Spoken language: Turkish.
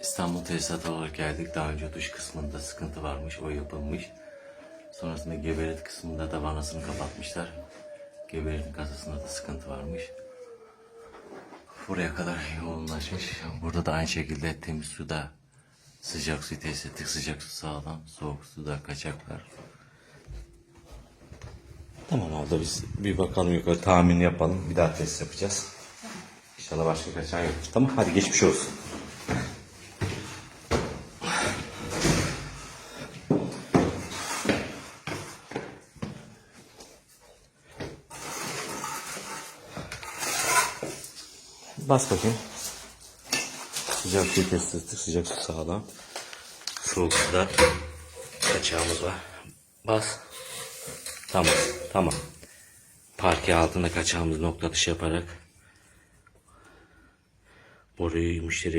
İstanbul tesisata olarak geldik. Daha önce duş kısmında sıkıntı varmış. O yapılmış. Sonrasında geberit kısmında da vanasını kapatmışlar. Geberitin kasasında da sıkıntı varmış. Buraya kadar yoğunlaşmış. Burada da aynı şekilde temiz suda sıcak su tesis ettik. Sıcak su sağlam, soğuk suda kaçaklar. Tamam abla biz bir bakalım yukarı tahmin yapalım. Bir daha test yapacağız. İnşallah başka kaçan yok. Tamam hadi geçmiş olsun. Bas bakayım. Sıcak su test. Sıcak su sağlam. Soğuk suda kaçağımız var. Bas. Tamam. Tamam. Parke altında kaçağımız nokta dışı yaparak boruyu müşteri